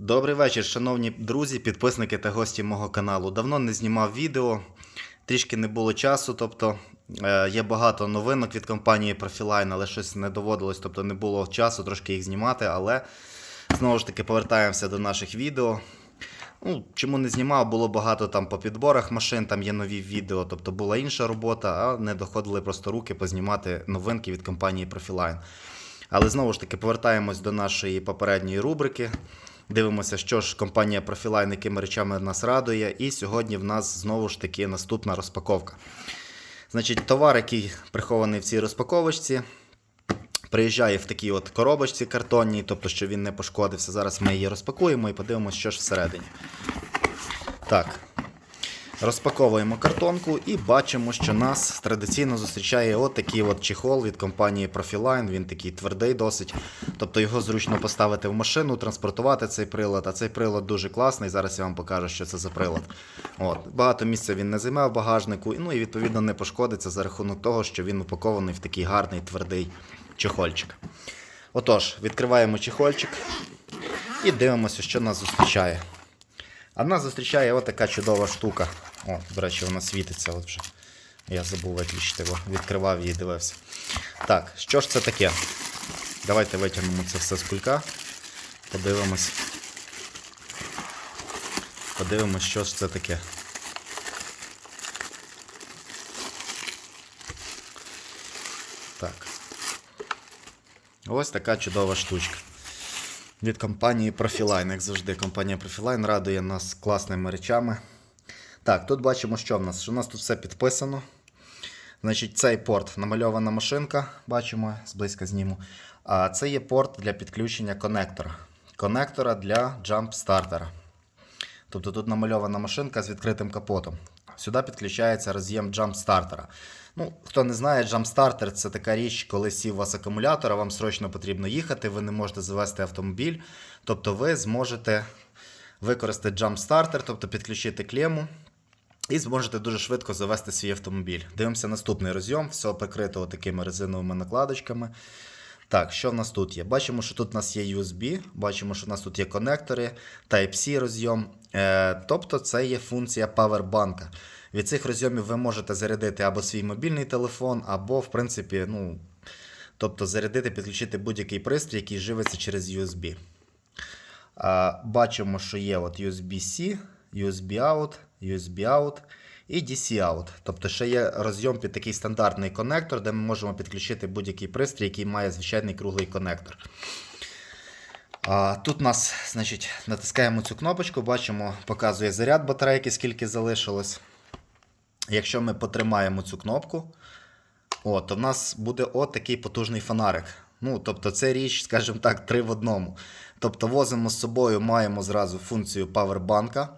Добрий вечір, шановні друзі, підписники та гості мого каналу. Давно не знімав відео, трішки не було часу. Тобто е, є багато новинок від компанії Profiline, але щось не доводилось, тобто не було часу трошки їх знімати. Але знову ж таки повертаємося до наших відео. Ну, чому не знімав, було багато там по підборах машин, там є нові відео, тобто була інша робота, а не доходили просто руки познімати новинки від компанії Profiline. Але знову ж таки повертаємось до нашої попередньої рубрики. Дивимося, що ж компанія Profiline, якими речами нас радує. І сьогодні в нас знову ж таки наступна розпаковка. Значить, товар, який прихований в цій розпаковочці, приїжджає в такій от коробочці картонній, тобто, що він не пошкодився. Зараз ми її розпакуємо і подивимося, що ж всередині. Так. Розпаковуємо картонку і бачимо, що нас традиційно зустрічає от такий от чехол від компанії Profiline. Він такий твердий досить. Тобто його зручно поставити в машину, транспортувати цей прилад. А цей прилад дуже класний. Зараз я вам покажу, що це за прилад. От. Багато місця він не займе в багажнику, ну і відповідно не пошкодиться за рахунок того, що він упакований в такий гарний твердий чехольчик. Отож, відкриваємо чехольчик і дивимося, що нас зустрічає. А нас зустрічає от така чудова штука. О, до речі, вона світиться от вже. Я забув виключити його, відкривав її, дивився. Так, що ж це таке? Давайте витягнемо це все з кулька. Подивимось. Подивимось, що ж це таке. Так. Ось така чудова штучка. Від компанії Profiline, як завжди, компанія Profiline радує нас класними речами. Так, тут бачимо, що в нас. Що у нас тут все підписано. Значить, цей порт намальована машинка, бачимо, зблизька зніму. А це є порт для підключення конектора. Конектора для джамп-стартера. Тобто тут намальована машинка з відкритим капотом. Сюди підключається роз'єм джамп-стартера. Ну, хто не знає, джамп-стартер це така річ, коли сів у вас акумулятор, а вам срочно потрібно їхати, ви не можете завести автомобіль. Тобто ви зможете використати джамп-стартер, тобто підключити клему. І зможете дуже швидко завести свій автомобіль. Дивимося наступний розйом, все прикрито такими резиновими накладочками. Так, що в нас тут є? Бачимо, що тут у нас є USB, бачимо, що в нас тут є конектори, Type-C розйом. Е, тобто це є функція павербанка. Від цих розйомів ви можете зарядити або свій мобільний телефон, або, в принципі, ну, тобто зарядити, підключити будь-який пристрій, який живиться через USB. Е, бачимо, що є от USB-C, USB-out, USB-out і DC-out. Тобто ще є розйом під такий стандартний конектор, де ми можемо підключити будь-який пристрій, який має звичайний круглий конектор. Тут у нас, значить, натискаємо цю кнопочку, бачимо, показує заряд батарейки, скільки залишилось. Якщо ми потримаємо цю кнопку, о, то в нас буде от такий потужний фонарик. Ну, тобто це річ, скажімо так, три в одному. Тобто возимо з собою, маємо зразу функцію павербанка.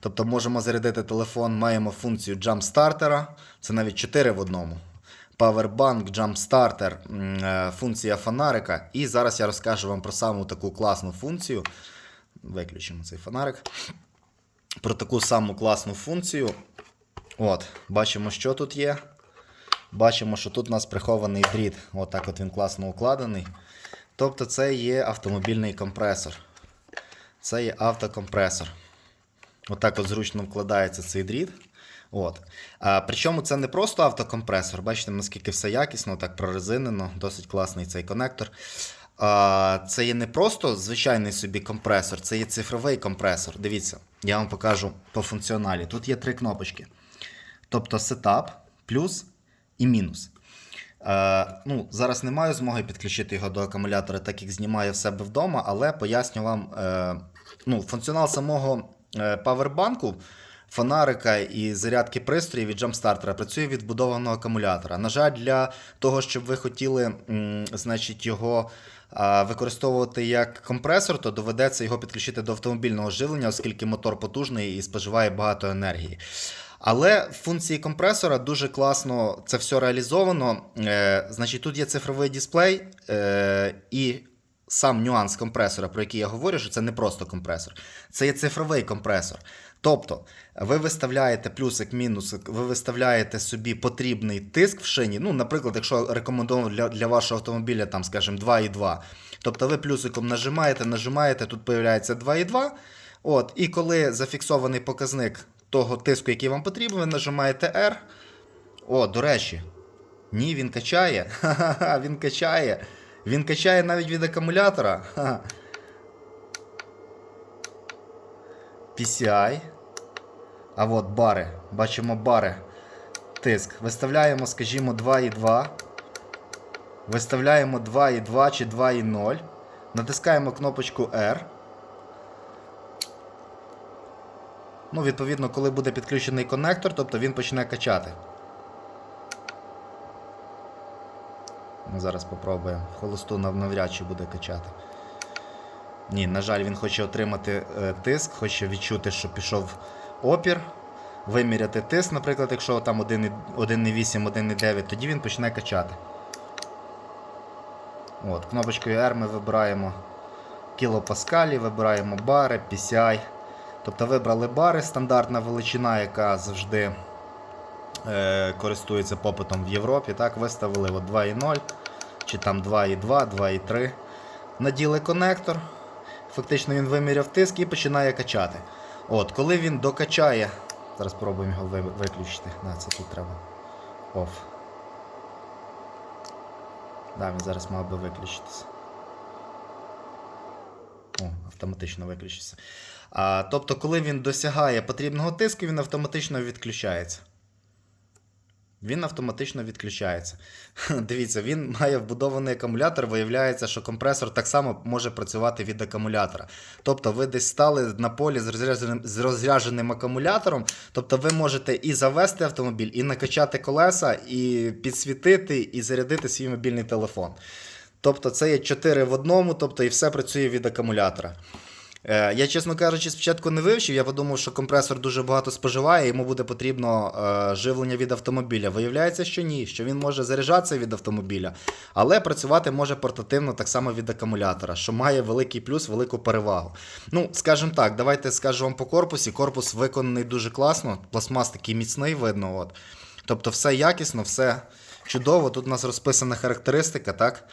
Тобто можемо зарядити телефон, маємо функцію джамп-стартера. Це навіть 4 в одному. Powerbank, Jumpstarter, е, функція фонарика. І зараз я розкажу вам про саму таку класну функцію. Виключимо цей фонарик. Про таку саму класну функцію. От, бачимо, що тут є. Бачимо, що тут у нас прихований дріт. Отак от він класно укладений. Тобто, це є автомобільний компресор. Це є автокомпресор. Отак от зручно вкладається цей дріт. От. А, причому це не просто автокомпресор. Бачите, наскільки все якісно, так прорезинено, досить класний цей конектор. А, це є не просто звичайний собі компресор, це є цифровий компресор. Дивіться, я вам покажу по функціоналі. Тут є три кнопочки. Тобто сетап, плюс і мінус. Е, ну, зараз не маю змоги підключити його до акумулятора, так як знімаю в себе вдома, але поясню вам е, ну, функціонал самого павербанку, фонарика і зарядки пристроїв від джампстартера працює від вбудованого акумулятора. На жаль, для того, щоб ви хотіли значить, його використовувати як компресор, то доведеться його підключити до автомобільного живлення, оскільки мотор потужний і споживає багато енергії. Але функції компресора дуже класно це все реалізовано. Е, значить, тут є цифровий дисплей е, і сам нюанс компресора, про який я говорю, що це не просто компресор, це є цифровий компресор. Тобто, ви виставляєте плюсик, мінусик, ви виставляєте собі потрібний тиск в шині. Ну, наприклад, якщо рекомендовано для, для вашого автомобіля, там, скажімо, 2,2, Тобто ви плюсиком нажимаєте, нажимаєте, тут появляється 2,2. От, і коли зафіксований показник того тиску, який вам потрібен, ви нажимаєте R. О, до речі. Ні, він качає. Ха-ха-ха, він качає. Він качає навіть від акумулятора. PCI. А от бари. Бачимо бари. Тиск. Виставляємо, скажімо, 2,2. Виставляємо 2,2 чи 2,0. Натискаємо кнопочку R. Ну, відповідно, коли буде підключений коннектор, тобто він почне качати. Зараз попробуємо. Холосту нав- навряд чи буде качати. Ні, на жаль, він хоче отримати е, тиск, хоче відчути, що пішов опір. Виміряти тиск, наприклад, якщо там 1,8, 1,9, тоді він почне качати. От, кнопочкою R ми вибираємо кілопаскалі, вибираємо бари, PCI. Тобто вибрали бари, стандартна величина, яка завжди користується попитом в Європі. Так, виставили от 2.0 чи там 2.2, 2.3. Наділи конектор. Фактично він виміряв тиск і починає качати. От, коли він докачає. Зараз спробуємо його виключити. Да, це тут треба. Off. Да, він зараз мав би виключитися. О, автоматично виключиться. А, тобто, коли він досягає потрібного тиску, він автоматично відключається. Він автоматично відключається. Дивіться, він має вбудований акумулятор. Виявляється, що компресор так само може працювати від акумулятора. Тобто ви десь стали на полі з розрядженим, з розрядженим акумулятором. Тобто ви можете і завести автомобіль, і накачати колеса, і підсвітити, і зарядити свій мобільний телефон. Тобто це є 4 в одному, тобто і все працює від акумулятора. Е, Я, чесно кажучи, спочатку не вивчив. Я подумав, що компресор дуже багато споживає, йому буде потрібно е, живлення від автомобіля. Виявляється, що ні, що він може заряджатися від автомобіля, але працювати може портативно так само від акумулятора, що має великий плюс, велику перевагу. Ну, скажімо так, давайте скажу вам по корпусі. Корпус виконаний дуже класно, пластмас такий міцний, видно. От. Тобто, все якісно, все чудово. Тут у нас розписана характеристика, так?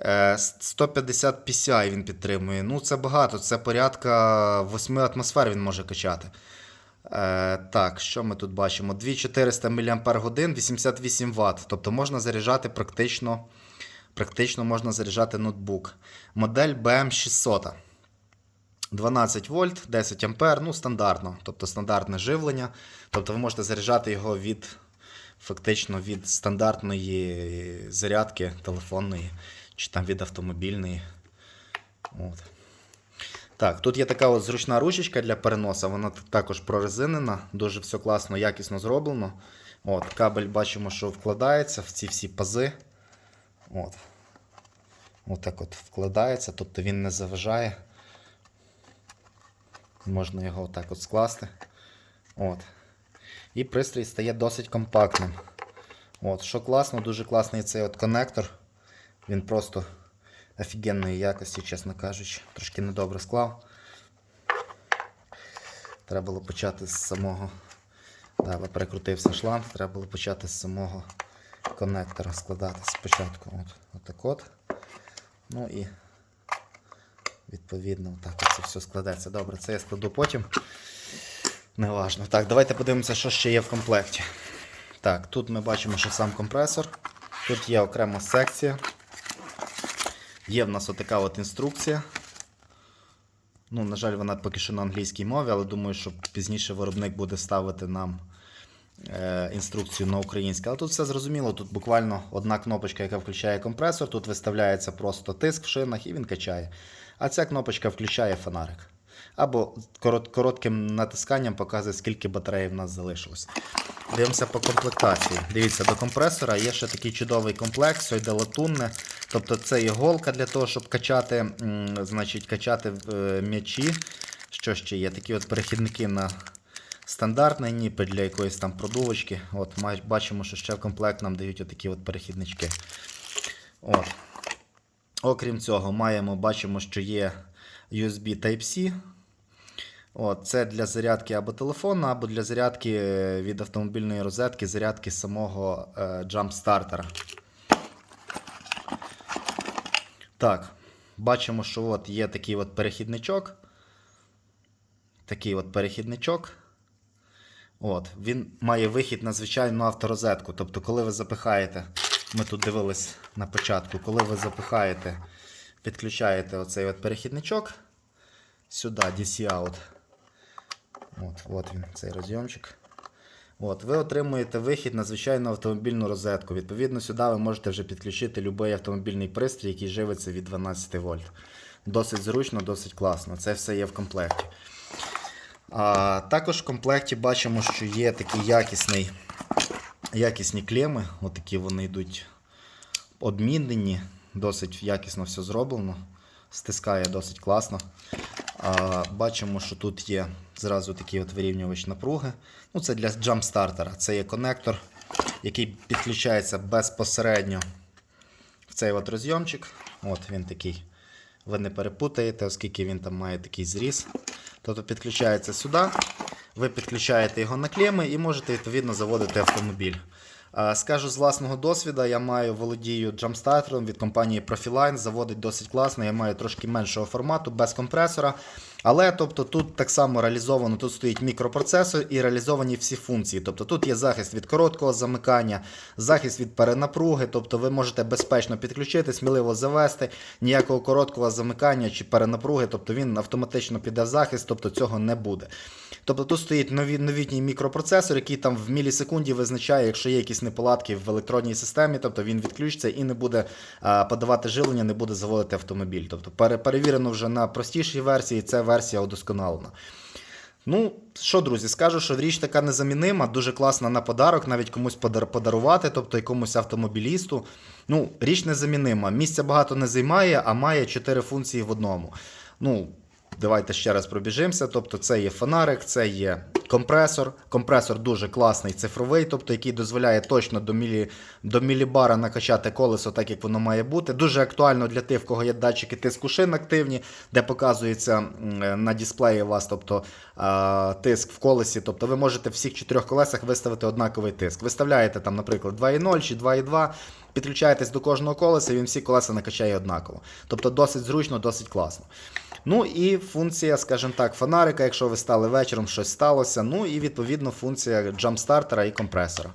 Е, 150 PCI він підтримує. Ну, це багато, це порядка 8 атмосфер він може качати. Е, так, що ми тут бачимо? 2400 мАч, 88 Вт. Тобто можна заряджати практично, практично можна заряджати ноутбук. Модель BM600. 12 вольт, 10 ампер, ну стандартно, тобто стандартне живлення. Тобто ви можете заряджати його від фактично від стандартної зарядки телефонної чи там від автомобільної. От. Так, тут є така от зручна ручечка для переносу, вона також прорезинена, дуже все класно, якісно зроблено. От, кабель бачимо, що вкладається в ці всі пази. От. Отак от вкладається, тобто він не заважає. Можна його отак от скласти. От. І пристрій стає досить компактним. От, що класно, дуже класний цей от коннектор. Він просто офігенної якості, чесно кажучи. Трошки недобре склав. Треба було почати з самого. Да, перекрутився шланг, треба було почати з самого коннектора складати спочатку. От, отак от. Ну і відповідно так це все складеться. Добре, це я складу потім. Неважно. Так, давайте подивимося, що ще є в комплекті. Так, тут ми бачимо, що сам компресор. Тут є окрема секція. Є в нас отака от інструкція. Ну, на жаль, вона поки що на англійській мові, але думаю, що пізніше виробник буде ставити нам е, інструкцію на українську. Але тут все зрозуміло, тут буквально одна кнопочка, яка включає компресор, тут виставляється просто тиск в шинах і він качає. А ця кнопочка включає фонарик. Або коротким натисканням показує, скільки батареї в нас залишилось. Дивимося по комплектації. Дивіться, до компресора є ще такий чудовий комплект, все йде латунне. Тобто це є голка для того, щоб качати, значить, качати е, м'ячі. Що ще є? Такі от перехідники на стандартний ніпель для якоїсь там продувочки. От, бачимо, що ще в комплект нам дають отакі от перехіднички. От. Окрім цього, маємо, бачимо, що є USB Type-C. От, це для зарядки або телефону, або для зарядки від автомобільної розетки, зарядки самого е, джамп-стартера. Так, бачимо, що от є такий от перехідничок. Такий от перехідничок. От, він має вихід на звичайну авторозетку. Тобто, коли ви запихаєте, ми тут дивились на початку, коли ви запихаєте, підключаєте оцей от перехідничок сюди, DC out. От, от він, цей розйомчик. От, ви отримуєте вихід на звичайну автомобільну розетку. Відповідно, сюди ви можете вже підключити будь-який автомобільний пристрій, який живиться від 12 вольт. Досить зручно, досить класно. Це все є в комплекті. А, також в комплекті бачимо, що є такий якісний, якісні клеми. Отакі вони йдуть обмінені, досить якісно все зроблено. Стискає досить класно. А, бачимо, що тут є зразу такий от вирівнювач напруги. Ну, це для джампстартера. Це є конектор, який підключається безпосередньо в цей от розйомчик. От він такий. Ви не перепутаєте, оскільки він там має такий зріз. Тобто підключається сюди, ви підключаєте його на клеми і можете відповідно заводити автомобіль. Е, Скажу з власного досвіду, я маю володію джамстартером від компанії Profiline, заводить досить класно. Я маю трошки меншого формату, без компресора. Але тобто, тут так само реалізовано, тут стоїть мікропроцесор і реалізовані всі функції. Тобто тут є захист від короткого замикання, захист від перенапруги, тобто ви можете безпечно підключити, сміливо завести, ніякого короткого замикання чи перенапруги, тобто він автоматично піде в захист, тобто цього не буде. Тобто тут стоїть новітній мікропроцесор, який там в мілісекунді визначає, якщо є якісь неполадки в електронній системі, тобто він відключиться і не буде подавати живлення, не буде заводити автомобіль. Тобто перевірено вже на простішій версії, це версія удосконалена. Ну, що, друзі, скажу, що річ така незамінима, дуже класна на подарок, навіть комусь подарувати, тобто якомусь автомобілісту. Ну, річ незамінима. Місця багато не займає, а має 4 функції в одному. Ну, давайте ще раз пробіжимося. Тобто, це є фонарик, це є компресор. Компресор дуже класний, цифровий, тобто який дозволяє точно до, мілі, до мілібара накачати колесо, так як воно має бути. Дуже актуально для тих, в кого є датчики тиску шин активні, де показується на дисплеї у вас, тобто тиск в колесі. Тобто ви можете в всіх чотирьох колесах виставити однаковий тиск. Виставляєте там, наприклад, 2,0 чи 2,2. Підключаєтесь до кожного колеса, і він всі колеса накачає однаково. Тобто досить зручно, досить класно. Ну і функція, скажімо так, фонарика, якщо ви стали вечором, щось сталося. Ну і відповідно функція джампстартера і компресора.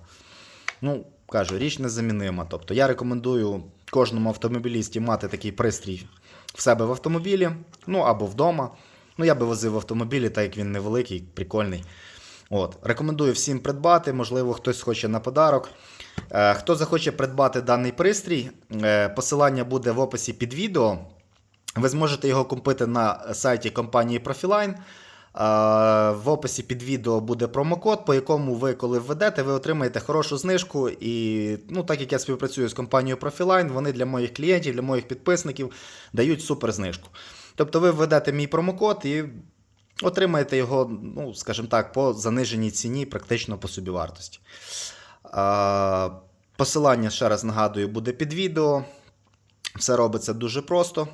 Ну, кажу, річ незамінима. Тобто я рекомендую кожному автомобілісті мати такий пристрій в себе в автомобілі, ну або вдома. Ну, я би возив в автомобілі, так як він невеликий, прикольний. От. Рекомендую всім придбати, можливо, хтось хоче на подарок. Е, хто захоче придбати даний пристрій, е, посилання буде в описі під відео. Ви зможете його купити на сайті компанії Profiline. Е, В описі під відео буде промокод, по якому ви, коли введете, ви отримаєте хорошу знижку. І ну, так як я співпрацюю з компанією Profiline, вони для моїх клієнтів, для моїх підписників дають супер знижку. Тобто ви введете мій промокод і отримаєте його, ну, скажімо так, по заниженій ціні, практично по собівартості. Е, Посилання, ще раз нагадую, буде під відео. Все робиться дуже просто.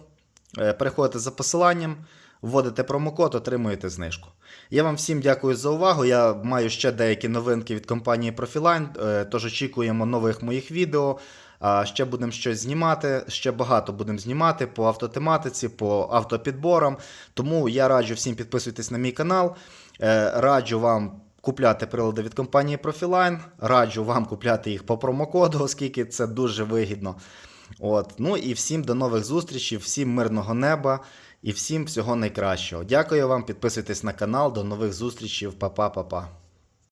Е, Переходите за посиланням, вводите промокод, отримуєте знижку. Я вам всім дякую за увагу. Я маю ще деякі новинки від компанії Profiline, е, тож очікуємо нових моїх відео. Ще будемо щось знімати, ще багато будемо знімати по автотематиці, по автопідборам. Тому я раджу всім підписуйтесь на мій канал. Е, Раджу вам купляти прилади від компанії Profiline. Раджу вам купляти їх по промокоду, оскільки це дуже вигідно. От. Ну і всім до нових зустрічей, всім мирного неба і всім всього найкращого. Дякую вам, підписуйтесь на канал, до нових зустрічей, па-па-па-па.